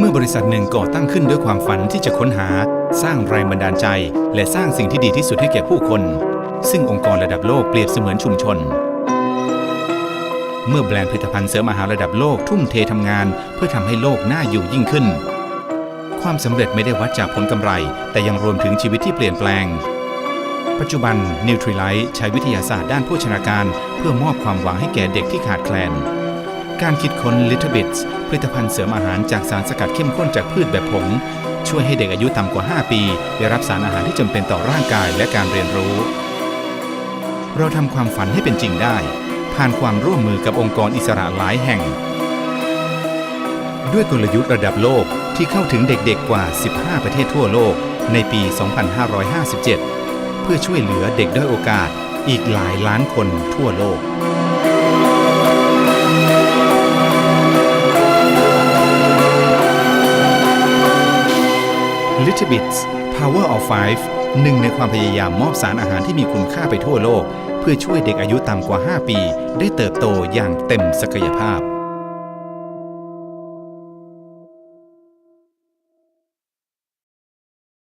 เมื่อบริษัทหนึ่งก่อตั้งขึ้นด้วยความฝันที่จะค้นหา สร้างแรงบันดาลใจ และสร้างสิ่งที่ดีที่สุดให้แก่ผู้คน ซึ่งองค์กรระดับโลกเปรียบเสมือนชุมชน เมื่อแบรนด์ผลิตภัณฑ์เสริมอาหารระดับโลกทุ่มเททำงาน เพื่อทำให้โลกน่าอยู่ยิ่งขึ้น ความสำเร็จไม่ได้วัดจากผลกำไร แต่ยังรวมถึงชีวิตที่เปลี่ยนแปลง ปัจจุบัน n u t r i l i t e ใช้วิทยาศาสตร์ด้านโภชนาการ เพื่อมอบความหวังให้แก่เด็กที่ขาดแคลน การคิดค้น Little Bits ผลิตภัณฑ์เสริมอาหารจากสารสกัดเข้มข้นจากพืชแบบผง ช่วยให้เด็กอายุต่ำกว่า 5 ปี ได้รับสารอาหารที่จำเป็นต่อร่างกายและการเรียนรู้ เราทำความฝันให้เป็นจริงได้ ผ่านความร่วมมือกับองค์กรอิสระหลายแห่ง ด้วยกลยุทธ์ระดับโลกที่เข้าถึงเด็กๆกว่า 15 ประเทศทั่วโลก ในปี 2557 เพื่อช่วยเหลือเด็กด้อยโอกาสอีกหลายล้านคนทั่วโลก Little Bits Power of Five หนึ่งในความพยายามมอบสารอาหารที่มีคุณค่าไปทั่วโลก เพื่อช่วยเด็กอายุต่ำกว่า 5 ปี ได้เติบโตอย่างเต็มศักยภาพ